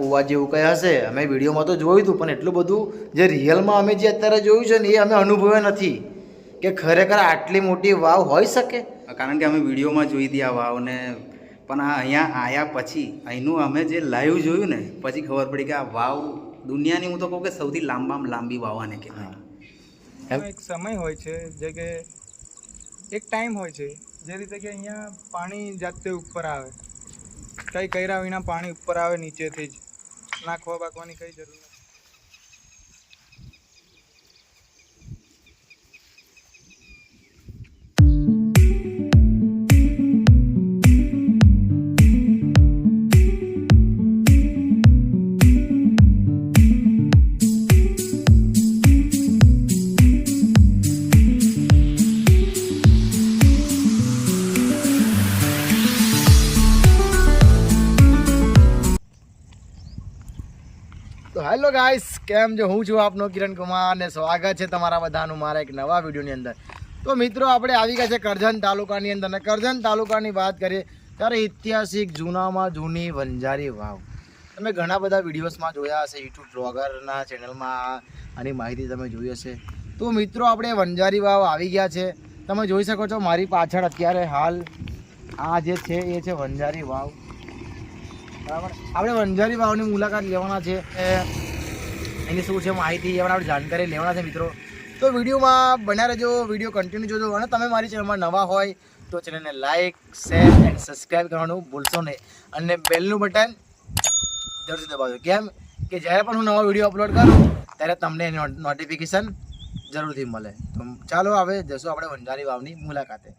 કૂવા જેવું કંઈ હશે? અમે વિડીયોમાં તો જોયું હતું પણ એટલું બધું જે રિયલમાં અમે જે અત્યારે જોયું છે ને એ અમે અનુભવ્યા નથી. કે ખરેખર આટલી મોટી વાવ હોઈ શકે? કારણ કે અમે વિડીયોમાં જોઈ હતી આ વાવને. પણ આ અહીંયા આવ્યા પછી અહીંનું અમે જે લાઈવ જોયું ને પછી ખબર પડી કે આ વાવ દુનિયાની હું તો કહું કે સૌથી લાંબામાં લાંબી વાવાને કે કહેવાય. એક સમય હોય છે જે કે એક ટાઈમ હોય છે જે રીતે કે અહીંયા પાણી જાતે ઉપર આવે. કંઈ કર્યા વિના પાણી ઉપર આવે નીચેથી જ. નાખવા બાકવાની કઈ જરૂર નથી. ગાઈસ કેમ જો હું છું આપનો કિરણ કુમાર અને સ્વાગત છે તમારા બધાનું મારા એક નવા વિડીયોની અંદર. તો મિત્રો, આપણે આવી ગયા છે કરજણ તાલુકાની અંદર. અને કરજણ તાલુકાની વાત કરીએ, ત્યારે ઐતિહાસિક જૂનામાં જૂની વંજારી વાવ. તમે ઘણા બધા વિડીયોઝમાં જોયા હશે, યુટ્યુબ બ્લોગરના ચેનલમાં આની માહિતી તમે જોઈ હશે. તો મિત્રો, આપણે વંજારી વાવ આવી ગયા છે. તમે જોઈ શકો છો મારી પાછળ અત્યારે હાલ આ જે છે, એ છે વંજારી વાવ. બરાબર? આપણે વંજારી વાવની મુલાકાત લેવાના છે. એની શું છે માહિતી એમાં આપણે જાણકારી લેવાના છે મિત્રો. તો વિડીયોમાં બન્યા રહેજો, વીડિયો કન્ટિન્યુ જોજો અને તમે મારી ચેનલમાં નવા હોય તો ચેનલને લાઇક શેર એન્ડ સબસ્ક્રાઈબ કરવાનું ભૂલશો નહીં. અને બેલનું બટન જરૂરથી દબાવજો. કેમ કે જ્યારે પણ હું નવા વીડિયો અપલોડ કરું, ત્યારે તમને નોટિફિકેશન જરૂરથી મળે. તો ચાલો હવે જશું આપણે વંજારી વાવની મુલાકાતે.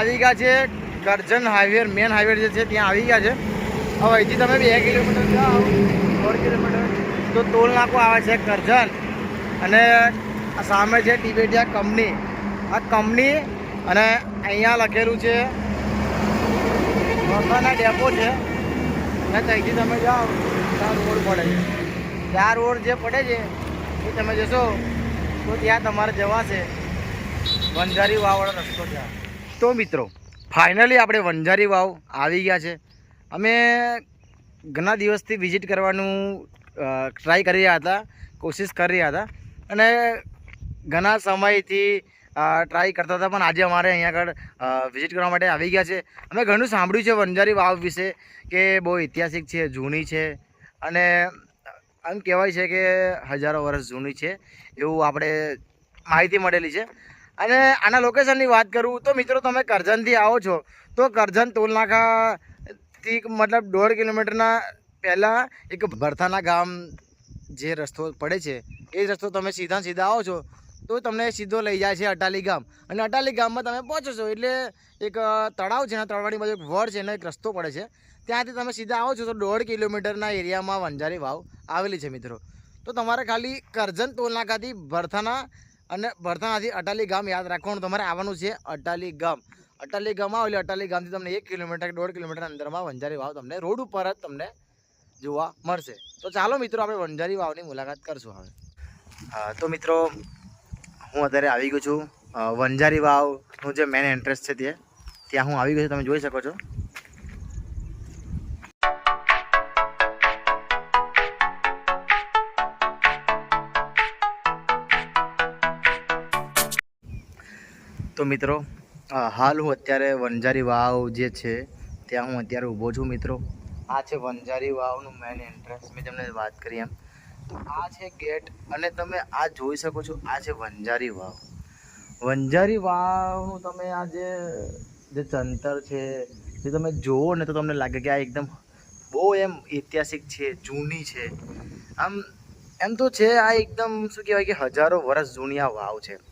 આવી ગયા છે. કરજણ હાઈવે, મેન હાઈવે જે છે, ત્યાં આવી ગયા છે. હવે અહીંથી તમે બે કિલોમીટર જાઓ, દોઢ કિલોમીટર. તો ટોલ નાકો આવે છે કરજણ અને સામે છે ટીબેટિયા કંપની. આ કંપની અને અહીંયા લખેલું છે મકાના ડેપો છે. અને ત્યાંથી તમે જાઓ, ત્યાં રોડ પડે છે. ત્યાં રોડ જે પડે છે, એ તમે જશો, તો ત્યાં તમારે જવાશે. બંજારી વાવવાળો રસ્તો ત્યાં. તો મિત્રો ફાઇનલી આપણે વંજારી વાવ આવી ગયા છે. અમે ઘણા દિવસથી વિઝિટ કરવાનું ટ્રાય કરી રહ્યા હતા, કોશિશ કરી રહ્યા હતા. અને ઘણા સમયથી ટ્રાય કરતા હતા, પણ આજે અમારે અહીંયા આગળ વિઝિટ કરવા માટે આવી ગયા છે. અમે ઘણું સાંભળ્યું છે વંજારી વાવ વિશે, કે બહુ ઐતિહાસિક છે, જૂની છે. અને આમ કહેવાય છે કે હજારો વર્ષ જૂની છે, એવું આપણે માહિતી મળેલી છે. અને આના લોકેશનની વાત કરું તો મિત્રો તમે કરજણથી આવો છો. તો કરજણ ટોલનાકાથી મતલબ દોઢ કિલોમીટરના પહેલાં એક ભરથાના ગામ જે રસ્તો પડે છે, એ રસ્તો તમે સીધા સીધા આવો છો. તો તમને સીધો લઈ જાય છે અટાલી ગામ. અને અટાલી ગામમાં તમે પહોંચો છો એટલે એક તળાવ છે ને તળાવની બાજુ એક વડ છે, એનો એક રસ્તો પડે છે. ત્યાંથી તમે સીધા આવો છો તો દોઢ કિલોમીટરના એરિયામાં વંજારી વાવ આવેલી છે મિત્રો. તો તમારે ખાલી કરજણ ટોલનાકાથી ભરથાના અને ભરથાણાથી અટાલી ગામ યાદ રાખવાનું તમારે આવવાનું છે અટાલી ગામ. અટાલી ગામ આવો એટલે અટાલી ગામથી તમને એક કિલોમીટર, દોઢ કિલોમીટર અંદરમાં વંજારી વાવ તમને રોડ ઉપર જ તમને જોવા મળશે. તો ચાલો મિત્રો, આપણે વંજારી વાવની મુલાકાત કરશું હવે. તો મિત્રો, હું અત્યારે આવી ગયો છું. વંજારી વાવનું જે મેન એન્ટ્રન્સ છે તે, ત્યાં હું આવી ગયો છું. તમે જોઈ શકો છો. તો મિત્રો હાલ હું અત્યારે વંજારી વાવ જે છે, ત્યાં હું અત્યારે ઊભો છું મિત્રો. આ છે વંજારી વાવનું મેન એન્ટ્રન્સ મેં તમને વાત કરી એમ. તો આ છે ગેટ અને તમે આ જોઈ શકો છો, આ છે વંજારી વાવ. વંજારી વાવનું તમે આ જે જે ચંતર છે, જે તમે જુઓ ને તો તમને લાગે કે આ એકદમ બહુ એમ ઐતિહાસિક છે, જૂની છે. આમ, એમ તો છે આ એકદમ શું કહેવાય કે હજારો વર્ષ જૂની આ વાવ છે.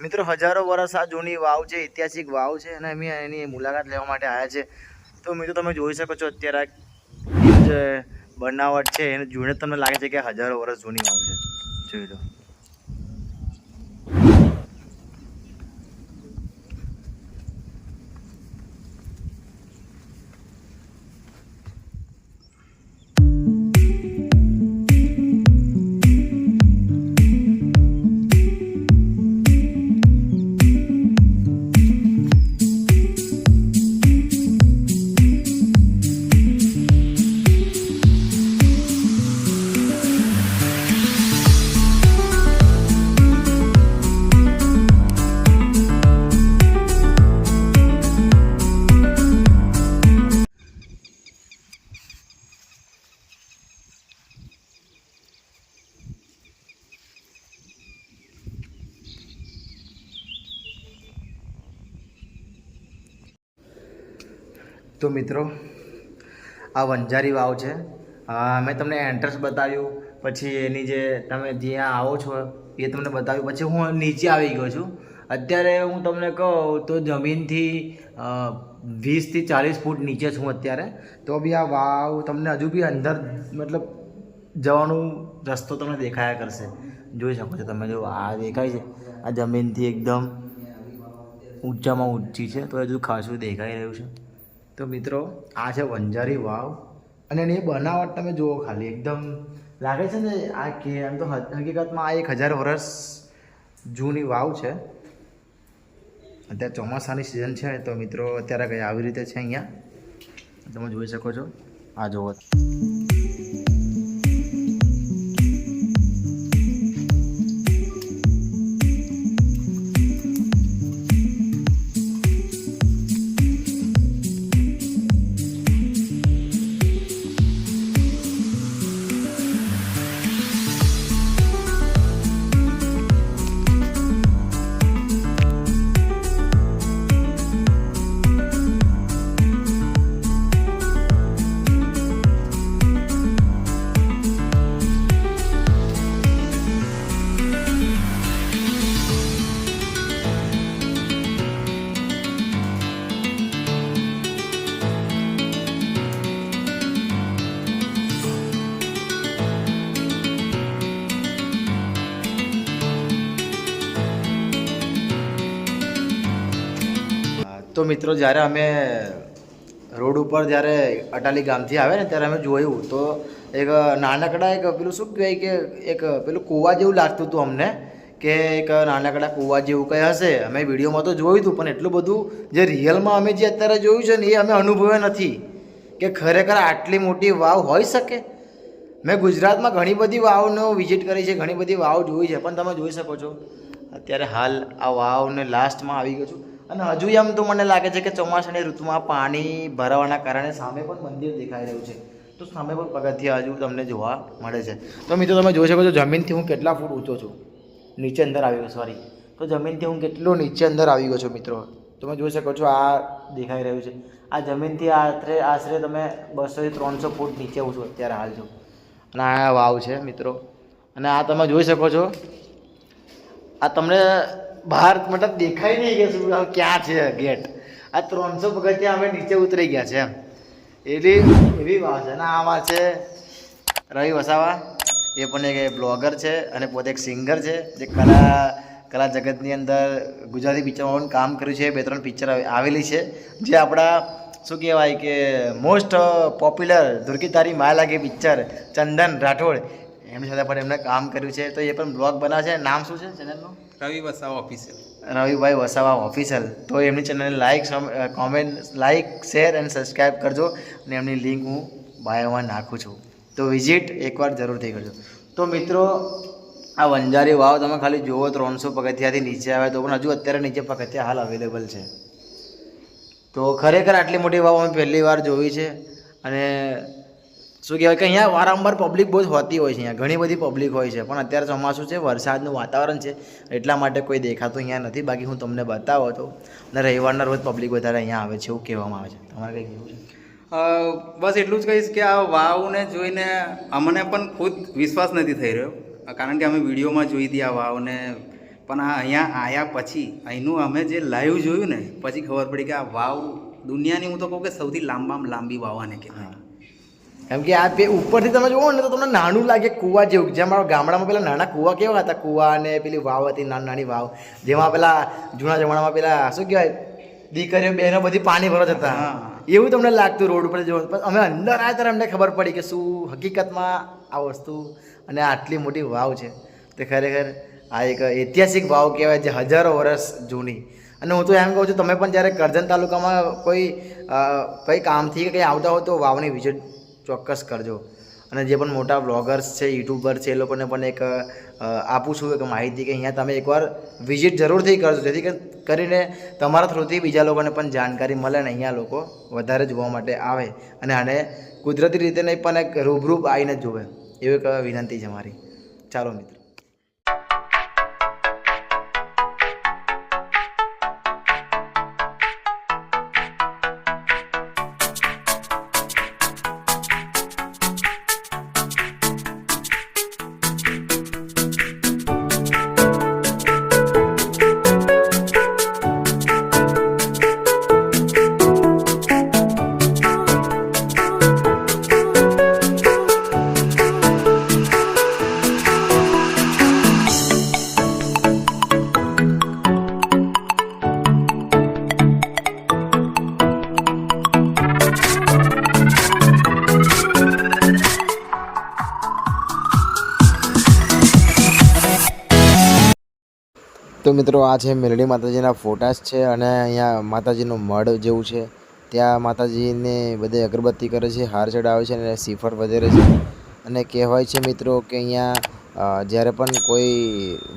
મિત્રો, હજારો વર્ષ આ જૂની વાવ છે, ઐતિહાસિક વાવ છે અને અમે એની મુલાકાત લેવા માટે આવ્યા છે. તો મિત્રો, તમે જોઈ શકો છો અત્યારે જે બનાવટ છે, એને જોઈને તમને લાગે છે કે હજારો વર્ષ જૂની વાવ છે. જોઈ લો. તો મિત્રો, આ વંજારી વાવ છે. મેં તમને એન્ટ્રન્સ બતાવ્યું, પછી એની જે તમે જ્યાં આવો છો, એ તમને બતાવ્યું. પછી હું નીચે આવી ગયો છું. અત્યારે હું તમને કહું તો જમીનથી વીસથી ચાલીસ ફૂટ નીચે છું અત્યારે. તો બી આ વાવ તમને હજુ બી અંદર, મતલબ જવાનું રસ્તો તમને દેખાયા કરશે. જોઈ શકો છો તમે જો, આ દેખાય છે. આ જમીનથી એકદમ ઊંચામાં ઊંચી છે, તો હજુ ખાસું દેખાઈ રહ્યું છે. તો મિત્રો, આ છે વંજારી વાવ. અને એની બનાવટ તમે જુઓ ખાલી, એકદમ લાગે છે ને આ કે એમ તો હકીકતમાં આ એક હજાર વર્ષ જૂની વાવ છે. અત્યારે ચોમાસાની સિઝન છે, તો મિત્રો અત્યારે કંઈ આવી રીતે છે અહીંયા? તમે જોઈ શકો છો. આ જુઓ. તો મિત્રો જ્યારે અમે રોડ ઉપર જ્યારે અટાલી ગામથી આવે ને ત્યારે અમે જોયું તો એક નાનકડા એક પેલું શું કહેવાય કે એક પેલું કૂવા જેવું લાગતું હતું અમને કે એક નાનકડા કૂવા જેવું કંઈ હશે. અમે વિડીયોમાં તો જોયું હતું, પણ એટલું બધું જે રિયલમાં અમે જે અત્યારે જોયું છે ને એ અમે અનુભવ્યા નથી કે ખરેખર આટલી મોટી વાવ હોઈ શકે. મેં ગુજરાતમાં ઘણી બધી વાવનો વિઝિટ કરી છે, ઘણી બધી વાવ જોઈ છે, પણ તમે જોઈ શકો છો. અત્યારે હાલ આ વાવને લાસ્ટમાં આવી ગયો છું. અને હજુ એમ તો મને લાગે છે કે ચોમાસાની ઋતુમાં પાણી ભરાવાના કારણે સામે પણ મંદિર દેખાઈ રહ્યું છે. તો સામે પણ પગથિયા હજુ તમને જોવા મળે છે. તો મિત્રો તમે જોઈ શકો છો, જમીનથી હું કેટલા ફૂટ ઊંચો છું? નીચે અંદર આવી ગયો સોરી તો જમીનથી હું કેટલો નીચે અંદર આવી ગયો છું મિત્રો? તમે જોઈ શકો છો, આ દેખાઈ રહ્યું છે. આ જમીનથી આશરે આશરે તમે બસોથી ત્રણસો ફૂટ નીચે છું અત્યારે હાલ છું. અને આ વાવ છે મિત્રો. અને આ તમે જોઈ શકો છો, આ તમને બહાર મતલબ દેખાય નહીં કે શું ક્યાં છે ગેટ? આ ત્રણસો પગથિયા અમે નીચે ઉતરી ગયા છે. એમ એવી વાત છે. અને વાત છે. રવિ વસાવા, એ પણ એક બ્લોગર છે અને પોતે એક સિંગર છે, જે કલા કલા જગતની અંદર ગુજરાતી પિક્ચરમાં કામ કર્યું છે. બે, ત્રણ પિક્ચર આવેલી છે. જે આપણા, શું કહેવાય કે મોસ્ટ પોપ્યુલર ધુરકી તારી માયા લાગે પિક્ચર, ચંદન રાઠોડ. એમની સાથે પણ એમણે કામ કર્યું છે. તો એ પણ બ્લોગ બનાવે છે. નામ શું છે ચેનલનું? રવિ વસાવા ઓફિસિયલ રવિભાઈ વસાવા ઓફિશિયલ તો એમની ચેનલને like comment like share and subscribe કરજો. અને એમની લિંક હું બાયોમાં નાખું છું. તો વિઝિટ એકવાર જરૂરથી કરજો. તો મિત્રો, આ વંજારી વાવ તમે ખાલી જુઓ ત્રણસો પગથિયાથી નીચે આવે તો પણ હજુ અત્યારે નીચે પગથિયા હાલ અવેલેબલ છે. તો ખરેખર આટલી મોટી વાવ અમે પહેલી વાર જોઈ છે. અને શું કહેવાય કે અહીંયા વારંવાર પબ્લિક બહુ હોતી હોય છે અહીંયા. ઘણી બધી પબ્લિક હોય છે. પણ અત્યારે ચોમાસું છે વરસાદનું વાતાવરણ છે એટલા માટે કોઈ દેખાતું અહીંયા નથી. બાકી હું તમને બતાવો તો અને રવિવારના રોજ પબ્લિક વધારે અહીંયા આવે છે એવું કહેવામાં આવે છે. તમારે કંઈ કહેવું છે? બસ એટલું જ કહીશ કે આ વાવને જોઈને અમને પણ ખુદ વિશ્વાસ નથી થઈ રહ્યો. કારણ કે અમે વિડીયોમાં જોઈ હતી આ વાવને. પણ આ અહીંયા આવ્યા પછી અહીંનું અમે જે લાઈવ જોયું ને પછી ખબર પડી કે આ વાવ દુનિયાની હું તો કહું કે સૌથી લાંબામાં લાંબી વાવ આને કહેવાય. કેમ કે આ બે ઉપરથી તમે જુઓ ને તો તમને નાનું લાગે કૂવા જેવું. જેમ મારા ગામડામાં પેલા નાના કૂવા કેવા હતા? કૂવા અને પેલી વાવ હતી નાની નાની વાવ. જેમાં પેલા જૂના જમાનામાં પેલા શું કહેવાય? દીકરીઓ બહેનો બધી પાણી ભરવા જતા. હા. એવું તમને લાગતું રોડ ઉપર જો? પણ અમે અંદર આવ્યા ત્યારે અમને ખબર પડી કે શું હકીકતમાં આ વસ્તુ અને આટલી મોટી વાવ છે. તે ખરેખર આ એક ઐતિહાસિક વાવ કહેવાય જે હજારો વર્ષ જૂની. અને હું તો એમ કહું છું તમે પણ જ્યારે કરજણ તાલુકામાં કોઈ કંઈ કામથી કે કંઈ આવતા હો તો વાવની વિઝિટ ચોક્કસ કરજો. અને જે પણ મોટા બ્લોગર્સ છે, યુટ્યુબર છે, એ લોકોને પણ એક આપું છું એક માહિતી કે અહીંયા તમે એકવાર વિઝિટ જરૂરથી કરજો. જેથી કરીને તમારા થ્રુથી બીજા લોકોને પણ જાણકારી મળે ને અહીંયા લોકો વધારે જોવા માટે આવે. અને આને કુદરતી રીતે નહીં, પણ એક રૂબરૂપ આવીને જોવે. એવી એક વિનંતી છે મારી. ચાલો મિત્રો. મિત્રો, આ છે મેલડી માતાજીના ફોટાસ છે અને અહીંયા માતાજીનું મઢ જેવું છે. ત્યાં માતાજીને બધે અગરબત્તી કરે છે, હાર ચડાવે છે અને શ્રીફળ વધેરે છે. અને કહેવાય છે મિત્રો કે અહીંયા જ્યારે પણ કોઈ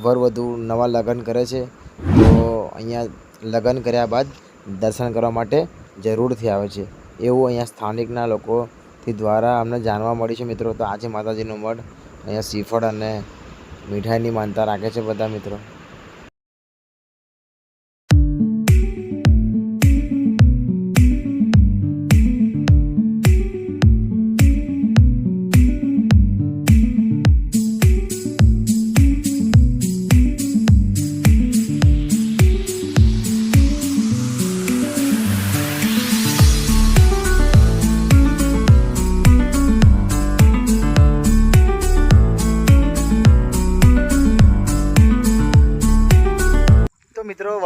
વરવધુ નવા લગ્ન કરે છે, તો અહીંયા લગ્ન કર્યા બાદ દર્શન કરવા માટે જરૂરથી આવે છે. એવું અહીંયા સ્થાનિકના લોકોથી દ્વારા અમને જાણવા મળ્યું છે મિત્રો. તો આ છે માતાજીનું મઢ. અહીંયા શ્રીફળ અને મીઠાઈની માનતા રાખે છે બધા મિત્રો.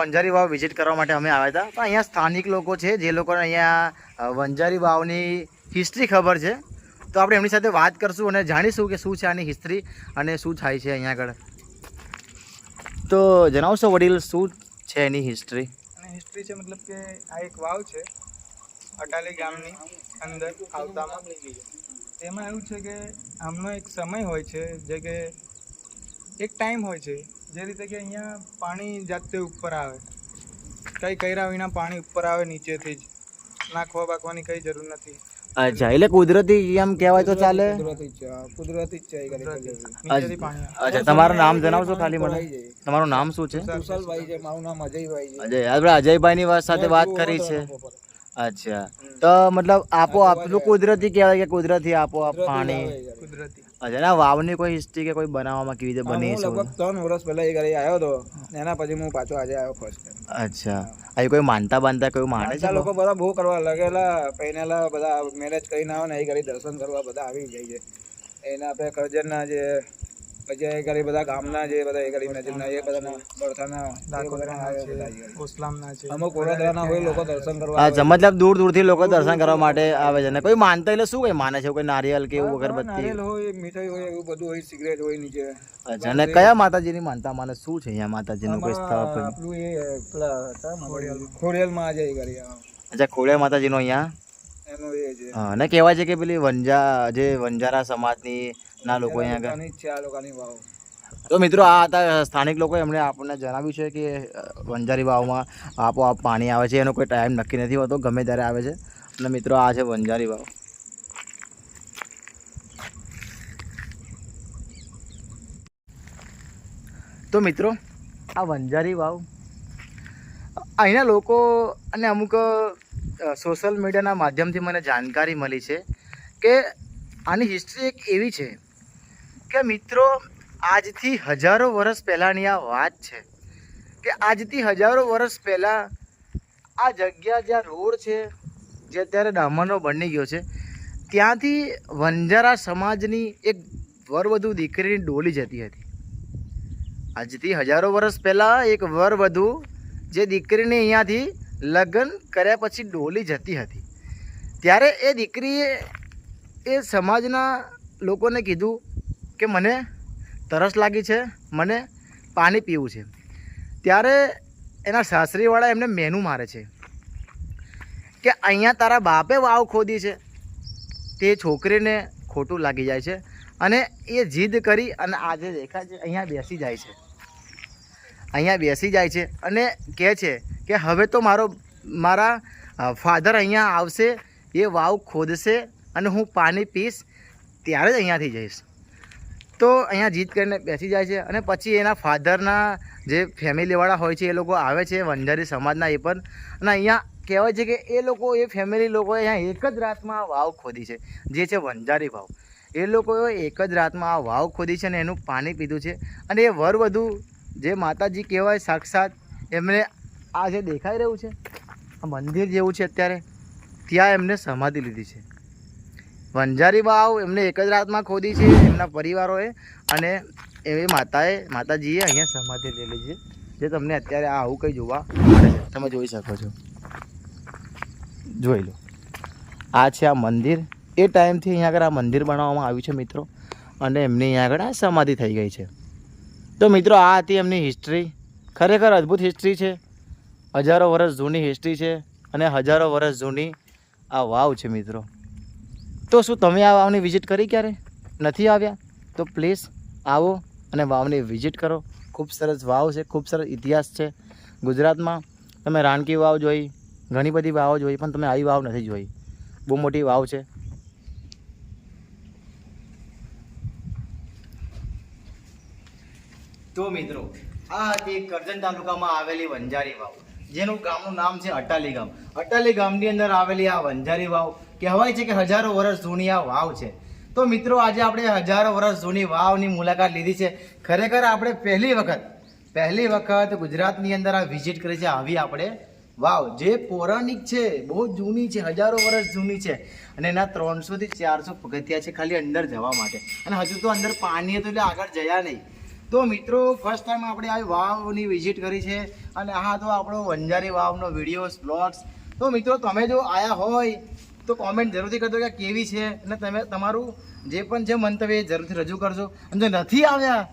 વંજારી વાવ વિઝિટ કરવા માટે અમે આવ્યા હતા. પણ અહીંયા સ્થાનિક લોકો છે, જે લોકોને અહીંયા વંજારી વાવની હિસ્ટ્રી ખબર છે. તો આપણે એમની સાથે વાત કરશું અને જાણીશું કે શું છે આની હિસ્ટ્રી અને શું થાય છે અહીંયા આગળ. તો જણાવશો વડીલ, શું છે એની હિસ્ટ્રી હિસ્ટ્રી છે મતલબ કે આ એક વાવ છે, અટાલી ગામની અંદર આવતામાં. એમાં એવું છે કે આમનો એક સમય હોય છે, જે કે એક ટાઈમ હોય છે. જે રીતે કે અહીંયા પાણી જાતે ઉપર આવે. કંઈ કર્યા વિના પાણી ઉપર આવે નીચેથી જ. નાખવા બાકવાની કંઈ જરૂર નથી. અચ્છા એટલે કુદરતી એમ કહેવાય તો ચાલે? કુદરતી જ છે. અચ્છા તમારું નામ જણાવશો ખાલી મને? તમારું નામ શું છે? કુશલભાઈ છે મારું નામ અજયભાઈ છે. અજય આપણે અજયભાઈની વાત સાથે વાત કરી છે. અચ્છા. તો મતલબ આપોઆપ પેલું કુદરતી કહેવાય કે કુદરતી આપોઆપ પાણી? કુદરતી. અચ્છા ના વાવની કોઈ હિસ્ટ્રી કે કોઈ બનાવવામાં કેવી રીતે બની હું છે લગભગ ત્રણ વર્ષ પહેલા એ ઘરે આવ્યો હતો એના પછી હું પાછો આજે આવ્યો ફર્સ્ટ ટાઈમ અચ્છા અહીં કોઈ માનતા બાંધતા કોઈ માને છે લોકો બધા બહુ કરવા લાગેલા પહેરેલા બધા મેરેજ કરીને આવે ને એ ઘરે દર્શન કરવા બધા આવી જાય છે. એના આપણે કરજણના જે પછી એ બધા ગામના જે બધા એ નજીકના એ બધાના બળથાના અમુક વડોદરાના હોય લોકો દર્શન કરવા અચ્છા મતલબ દૂર દૂરથી લોકો દર્શન કરવા માટે આવે છે. ને કોઈ માનતા એટલે શું કઈ માને છે? કોઈ નારિયેલ કે એવું અગરબત્તી નારિયેલ હોય મીઠાઈ હોય એવું બધું હોય સિગરેટ હોય નીચે. અચ્છા અને કયા માતાજીની માનતા માને? શું છે અહીંયા માતાજીનું કોઈ સ્થળ આપણું એ પેલા. ખોડિયાલમાં આજે ઘરે અચ્છા ખોડિયાર માતાજીનો અહીંયા? એનો એ છે. હા, અને કહેવાય છે કે પેલી વંજા જે વંજારા સમાજની ના લોકો અહીંયા આગળ. તો મિત્રો આ હતા સ્થાનિક લોકોએ એમણે આપણને જણાવ્યું છે કે વંજારી વાવમાં આપોઆપ પાણી આવે છે એનો કોઈ ટાઈમ નક્કી નથી હોતો ગમે ત્યારે આવે છે. અને મિત્રો આ છે વંજારી વાવ. તો મિત્રો આ વંજારી વાવ અહીંના લોકો અને અમુક સોશિયલ મીડિયાના માધ્યમથી મને જાણકારી મળી છે કે આની હિસ્ટ્રી એક એવી છે કે મિત્રો, આજથી હજારો વર્ષ પહેલાંની આ વાત છે કે આજથી હજારો વર્ષ પહેલાં આ જગ્યા જ્યાં રોડ છે, જે અત્યારે ડામરનો બની ગયો છે, ત્યાંથી વંજારા સમાજની એક વરવધુ દીકરીની ડોલી જતી હતી. આજથી હજારો વર્ષ પહેલાં એક વરવધુ જે દીકરીને અહીંયાથી લગ્ન કર્યા પછી ડોલી જતી હતી. ત્યારે એ દીકરીએ એ સમાજના લોકોને કીધું કે મને તરસ લાગી છે, મને પાણી પીવું છે. ત્યારે એના સાસરીવાળા એમને મેનુ મારે છે કે અહીંયા તારા બાપે વાવ ખોદી છે. તે છોકરીને ખોટું લાગી જાય છે અને એ જીદ કરી અને આજે દેખાય છે અહીંયા બેસી જાય છે. અહીંયા બેસી જાય છે અને કહે છે કે હવે તો મારો, મારા ફાધર અહીંયા આવશે, એ વાવ ખોદશે અને હું પાણી પીશ, ત્યારે જ અહીંયાથી જઈશ. તો અહીંયા જીત કરીને બેસી જાય છે અને પછી એના ફાધરના જે ફેમિલીવાળા હોય છે એ લોકો આવે છે, વંજારી સમાજના એ પણ. અને અહીંયા કહેવાય છે કે એ લોકો, એ ફેમિલી લોકોએ અહીંયા એક જ રાતમાં વાવ ખોદી છે, જે છે વંજારી વાવ. એ લોકોએ એક જ રાતમાં આ વાવ ખોદી છે અને એનું પાણી પીધું છે. અને એ વરવધુ જે માતાજી કહેવાય સાક્ષાત, એમને આ જે દેખાઈ રહ્યું છે, આ મંદિર જેવું છે અત્યારે, ત્યાં એમને સમાધિ લીધી છે. વંજારી વાવ એમને એક જ રાતમાં ખોદી છે એમના પરિવારોએ. અને એવી માતાએ, માતાજીએ અહીંયા સમાધિ લેલી છે. જે તમને અત્યારે આ આવું કંઈ જોવા તમે જોઈ શકો છો. જોઈ લો. આ છે આ મંદિર. એ ટાઈમથી અહીંયા આગળ આ મંદિર બનાવવામાં આવ્યું છે મિત્રો. અને એમની અહીંયા આગળ આ સમાધિ થઈ ગઈ છે. તો મિત્રો, આ હતી એમની હિસ્ટ્રી ખરેખર અદ્ભુત હિસ્ટ્રી છે. હજારો વર્ષ જૂની હિસ્ટ્રી છે. અને હજારો વર્ષ જૂની આ વાવ છે મિત્રો. તો શું તમે આ વાવની વિઝિટ કરી ક્યારે? નથી આવ્યા? તો પ્લીઝ આવો અને વાવની વિઝિટ કરો. ખૂબ સરસ વાવ છે, ખૂબ સરસ ઇતિહાસ છે ગુજરાતમાં. તમે રાણકી વાવ જોઈ, ઘણી બધી વાવ જોઈ, પણ તમે આવી વાવ નથી જોઈ. બહુ મોટી વાવ છે. તો મિત્રો, આ હતી કરજણ તાલુકામાં આવેલી વંજારી વાવ, જેનું ગામનું નામ છે અટાલી ગામ. અટાલી ગામની અંદર આવેલી આ વંજારી વાવ કહેવાય છે કે હજારો વર્ષ જૂની આ વાવ છે. તો મિત્રો, આજે આપણે હજારો વર્ષ જૂની વાવની મુલાકાત લીધી છે. ખરેખર આપણે પહેલી વખત પહેલી વખત ગુજરાતની અંદર આ વિઝિટ કરી છે આવી આપણે વાવ. જે પૌરાણિક છે, બહુ જૂની છે, હજારો વર્ષ જૂની છે. અને એના ત્રણસોથી ચારસો પગથિયા છે ખાલી અંદર જવા માટે. અને હજુ તો અંદર પાણી હતું એટલે આગળ જયા નહીં. તો મિત્રો ફર્સ્ટ ટાઈમ આપણે આવી વાવની વિઝિટ કરી છે. અને આ તો આપણો વંજારી વાવનો વિડીયોઝ બ્લોગ્સ તો મિત્રો, તમે જો આયા હોય તો કોમેન્ટ જરૂરથી કરજો કે કેવી છે અને તમે તમારું જે પણ છે મંતવ્ય એ જરૂરથી રજૂ કરજો. અને જો નથી આવ્યા,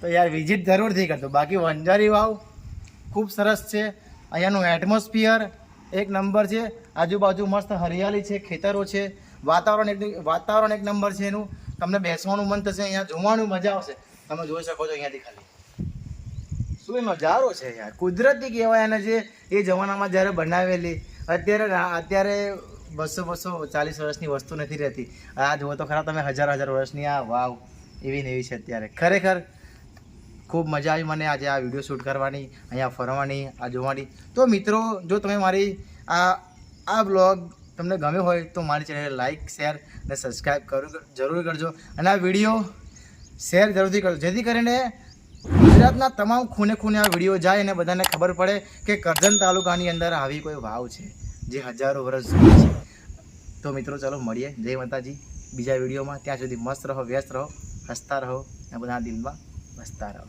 તો યાર વિઝિટ જરૂરથી કરજો. બાકી વંજારી વાવ ખૂબ સરસ છે. અહીંયાનું એટમોસ્ફિયર એક નંબર છે. આજુબાજુ મસ્ત હરિયાળી છે, ખેતરો છે. વાતાવરણ એક વાતાવરણ એક નંબર છે એનું. તમને બેસવાનું મન થશે, અહીંયા જોવાનું મજા આવશે. તમે જોઈ શકો છો અહીંયાથી ખાલી. શું એ નજારો છે યાર? કુદરતી કહેવાય અને જે એ જમાનામાં જ્યારે બનાવેલી, અત્યારે અત્યારે બસો બસો ચાલીસ વર્ષની વસ્તુ નથી રહેતી. આ જુઓ તો ખરા તમે હજાર હજાર વર્ષની, આ વાવ, એવી ને એવી છે અત્યારે. ખરેખર ખૂબ મજા આવી મને આજે આ વીડિયો શૂટ કરવાની, અહીંયા ફરવાની, આ જોવાની. તો મિત્રો, જો તમે મારી આ આ બ્લોગ તમને ગમ્યો હોય તો મારી ચેનલ લાઇક શેર અને સબસ્ક્રાઈબ કરું, જરૂર કરજો. અને આ વીડિયો શેર જરૂરથી કરજો. જેથી કરીને ગુજરાતના તમામ ખૂને ખૂને આ વીડિયો જાય અને બધાને ખબર પડે કે કરજણ તાલુકાની અંદર આવી કોઈ વાવ છે. જે હજારો વર્ષ જૂની છે. તો મિત્રો, ચાલો મળીએ. જય માતાજી. બીજા વિડીયોમાં. ત્યાં સુધી મસ્ત રહો, વ્યસ્ત રહો, હસતા રહો અને બધા દિલમાં હસતા રહો.